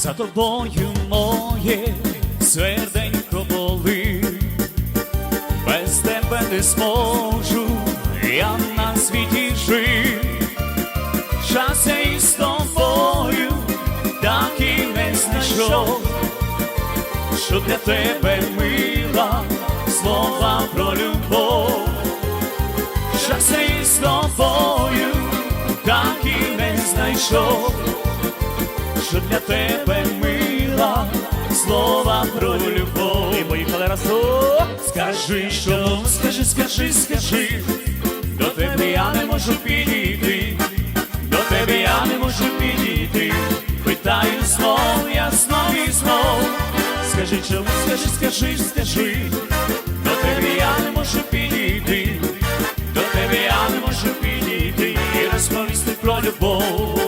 за тобою моє серденько болить, без тебе не зможу я на світі жити, час я із тобою так і не знайшов, що для тебе мила слова про любов, час я із тобою так і не знайшов що для тебе мила слова про любов. І поїхали разом. Скажи, що скажи, скажи, скажи, до тебе я не можу підійти, до тебе я не можу підійти. Питаю знов, я знов і знов. Скажи, чому, скажи, скажи, скажи, до тебе я не можу підійти, до тебе я не можу підійти і розповісти про любов.